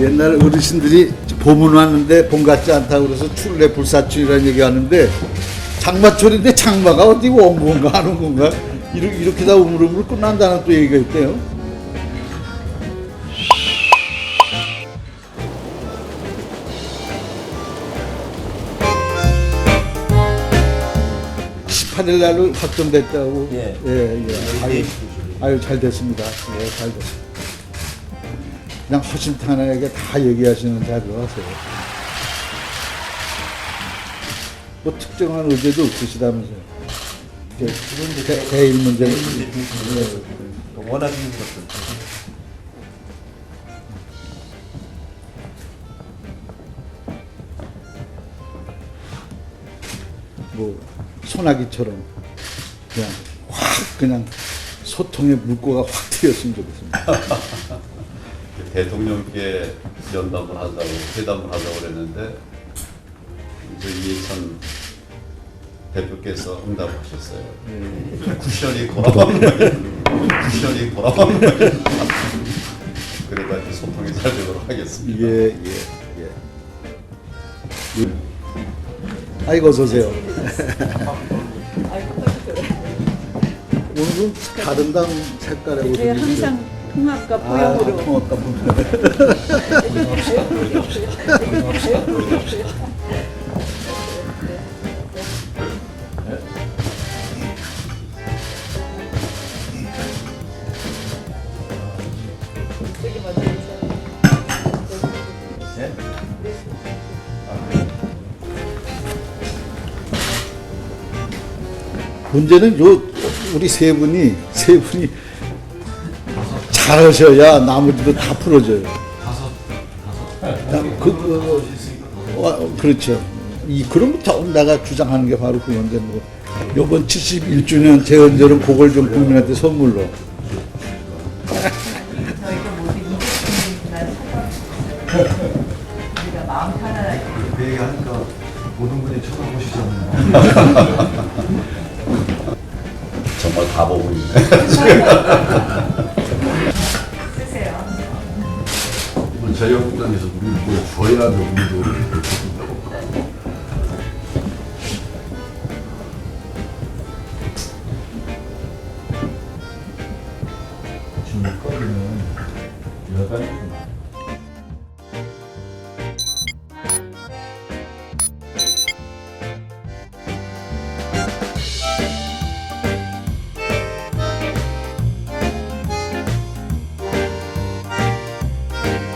옛날 어르신들이 봄은 왔는데 봄 같지 않다고 그래서 출래 불사춘이라는 얘기 하는데 장마철인데 장마가 어디 온 건가 안온 건가 이렇게, 이렇게 다 우물우물 끝난다는 또 얘기가 있대요. (18일) 날로 확정됐다고 예. 예, 예. 아유, 아유 잘 됐습니다 예, 잘 됐습니다 그냥 허심탄회하게 다 얘기하시는 자리로 하세요. 뭐 특정한 의제도 없으시다면서요. 이제 대- 대일 문제는 예. 원하시는 것들. 뭐 소나기처럼 그냥 확 그냥 소통의 물꼬가 확 튀었으면 좋겠습니다. 대통령께 연담을 하자고 회담을 하자고 그랬는데 이제 이해찬 대표께서 응답하셨어요. 쿠션이 돌아가는 거예요. 쿠션이 돌아가는 거예요. 그래가 이제 소통이 잘 되도록 하겠습니다. 예, 예, 예. 예. 아이고 어서 오세요. 오늘은 다른 당 색깔의 옷을 네. 항상 통합과 아, 포용으로 고맙다. 저기 먼저. 예? 문제는 요 우리 세 분이 세 분이 잘하셔야 나머지도 다 풀어져요. 다 그, 그, 어, 그렇죠. 이 그럼부터 내가 주장하는 게 바로 그건데 뭐 이번 71주년 재헌절은 그걸 좀 국민한테 선물로. 저희가 모두 이직분들만 찾아오셨어요. 우리가 마음 편안하게 그 얘기하니까 모든 분이 쳐다보시잖아요. 정말 다 보고 있네. 해버리면 여단이 좀 thank